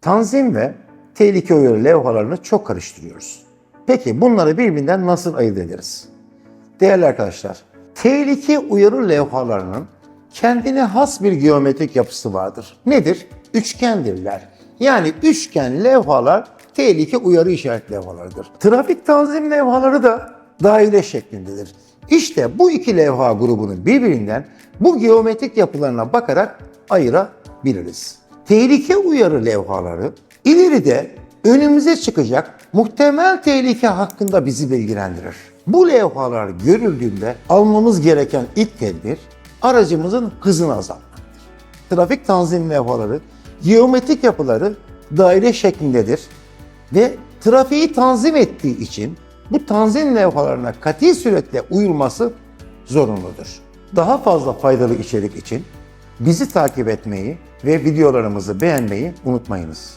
Tanzim ve tehlike uyarı levhalarını çok karıştırıyoruz. Peki bunları birbirinden nasıl ayırt ederiz? Değerli arkadaşlar, tehlike uyarı levhalarının kendine has bir geometrik yapısı vardır. Nedir? Üçgendirler. Yani üçgen levhalar tehlike uyarı işaret levhalarıdır. Trafik tanzim levhaları da daire şeklindedir. İşte bu iki levha grubunu birbirinden bu geometrik yapılarına bakarak ayırabiliriz. Tehlike uyarı levhaları ileride önümüze çıkacak muhtemel tehlike hakkında bizi bilgilendirir. Bu levhalar görüldüğünde almamız gereken ilk tedbir aracımızın hızını azaltmaktır. Trafik tanzim levhaları geometrik yapıları daire şeklindedir ve trafiği tanzim ettiği için bu tanzim levhalarına kati suretle uyulması zorunludur. Daha fazla faydalı içerik için bizi takip etmeyi ve videolarımızı beğenmeyi unutmayınız.